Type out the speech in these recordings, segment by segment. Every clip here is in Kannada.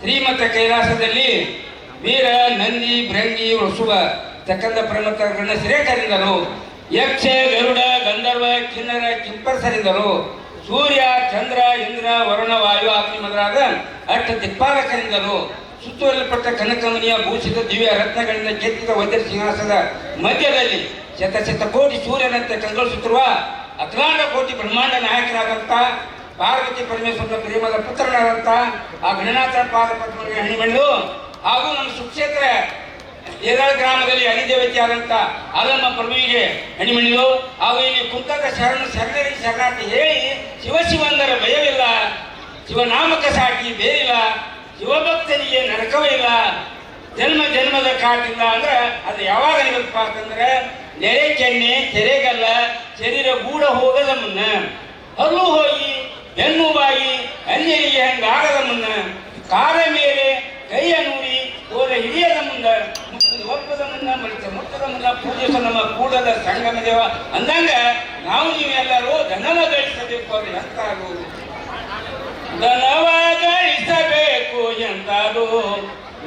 ಶ್ರೀಮತ ಕೈಲಾಸದಲ್ಲಿ ವೀರ, ನಂದಿ ಭ್ರಂಗಿ ವಸುವ ಚಕಂದ ಪ್ರಮತಗಳನ್ನ ಸಿರೇಟರಿಂದರು ಯಕ್ಷ, ಗರುಡ, ಗಂಧರ್ವ, ಕಿನ್ನರ ಕಿಂಪರ್ಸರಿಂದರು ಸೂರ್ಯ, ಚಂದ್ರ, ಇಂದ್ರ, ವರುಣ, ವಾಯು ಆಪ್ತಿ ಮೊದಲಾದ ಅಷ್ಟ ದಿಕ್ಪಾಲಕರಿಂದರು ಸುತ್ತುವರಲ್ಪಟ್ಟ ಕನಕಮನಿಯ ಭೂಷಿತ ದಿವ್ಯ ರತ್ನಗಳಿಂದ ಕೆತ್ತಿದ ವಜ್ರ ಸಿಂಹಾಸದ ಮಧ್ಯದಲ್ಲಿ ಶತ ಶತ ಕೋಟಿ ಸೂರ್ಯನಂತೆ ಕಂಗೊಳಿಸುತ್ತಿರುವ ಅಖಿಲಾಂಡ ಕೋಟಿ ಬ್ರಹ್ಮಾಂಡ ನಾಯಕರಾದಂತ ಪಾರ್ವತಿ ಪರಮೇಶ್ವರನ ಪ್ರೇಮದ ಪುತ್ರನಾದಂಥ ಆ ಗಣನಾಥ ಪಾದ ಪದ್ಮನಿಗೆ ಹಣಿಮಣ್ಣು ಹಾಗೂ ನಮ್ಮ ಸುಕ್ಷೇತ್ರ ಏರಾಳ ಗ್ರಾಮದಲ್ಲಿ ಅಧಿದೇವತೆ ಆದಂತ ಆಲಮ್ಮ ಪ್ರಭುವಿಗೆ ಹಣಿಮಣಿದು ಹಾಗೂ ಇಲ್ಲಿ ಕುಂತಕ ಶರಣ ಶರಣರಿಗೆ ಶರಣಾರ್ಥಿ ಹೇಳಿ, ಶಿವ ಶಿವಂದರ ಭಯವಿಲ್ಲ ಶಿವನಾಮಕ ಸಾಟಿ ಬೇರಿಲ್ಲ ಶಿವಭಕ್ತನಿಗೆ ನರಕವಿಲ್ಲ ಜನ್ಮ ಜನ್ಮದ ಕಾಟಿಲ್ಲ ಅಂದ್ರೆ ಅದು ಯಾವಾಗ ನಿಮಗಪ್ಪ ಅಂತಂದ್ರೆ, ನೆರೆ ಚೆನ್ನೆ ತೆರೆಗಲ್ಲ, ಶರೀರ ಗೂಡ ಹೋಗದ ಮುನ್ನ ಅಲ್ಲೂ ಹೋಗಿ ಬೆನ್ನು ಬಾಯಿ ಅನ್ಯರಿಗೆ ಹಂಗಾಗದ ಮುನ್ನ ಕಾರ ಮೇಲೆ ಕೈಯ ನೂರಿ ಹೋದ ಹಿಡಿಯದ ಮುಂದ ಒಪ್ಪದ ಮುನ್ನ ಮಳಿತ ಮುಟ್ಟದ ಮುನ್ನ ಪೂಜಿಸ ನಮ್ಮ ಕೂಡದ ಸಂಗಮ ದೇವ. ಅಂದಂಗ ನಾವು ನೀವೆಲ್ಲರೂ ಧನವ ಗಳಿಸಬೇಕು, ಅದು ಎಂತಾಗುವುದು ಧನವ ಗಳಿಸಬೇಕು ಎಂತದು?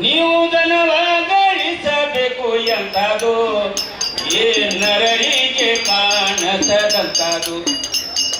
ನೀವು ಧನವ ಗಳಿಸಬೇಕು ಎಂತದು? ಏ ನರರಿಗೆ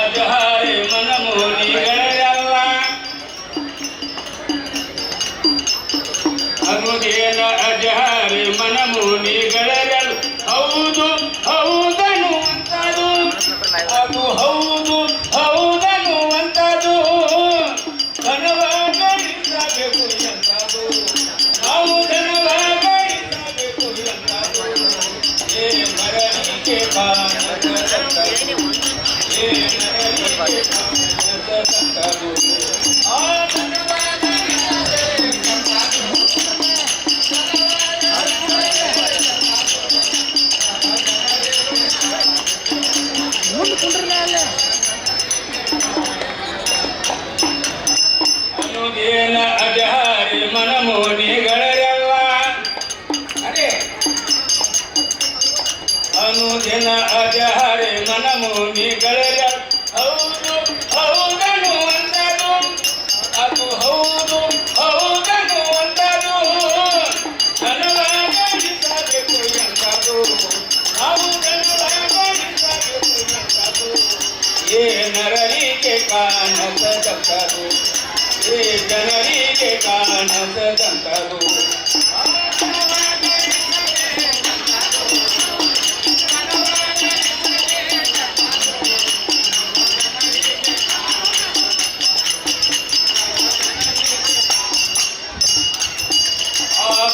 अज ಅನುದೇನ ಅಜಹಾರಿ ಮನಮೋನಿಗಳೆಲ್ಲ ಹೌದು, ಹೌದನು ಅಂತದು. ಅದು ಹೌದು, ಹೌದನು ಅಂತದು. ಧನವ ಗಳಿಸಬೇಕು ನಾವು ಏ ಏ ಆ ಅನುದಿನ ಅಜಹಾರಿ ಮನಮೋನಿಗಳೆಲ್ಲ ಹೌದು, ಹೌದನು ಅದು ಹೌದು, ಹೌದನು ಅಂದದು ಧನವಾಗಿಸಬೇಕು ಎಂದದು ನಾವು ಧನವಾಗಿಸಬೇಕು ಎಂದದು ಏ ನರರಿಗೆ ಕಾಣಸದಂತದು ಏ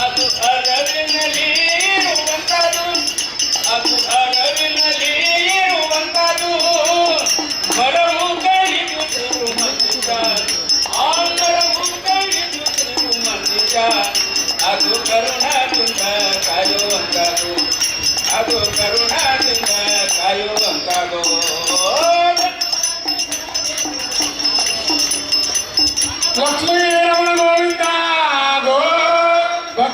ಅದು ಅರವಿನಲ್ಲಿರುವಂತದು ಅದು ಅರವಿನಲ್ಲಿರುವಂತದು ಬಡವು ಕಳಿದುದು ಮಂದಿರ ಆ ಬಡವು ಅದು ಕರುಣಾದಿಂದ ಕಾಯುವಂತಾಗು ಅದು ಕರುಣಾದಿಂದ ಕಾಯುವಂತಾಗೋ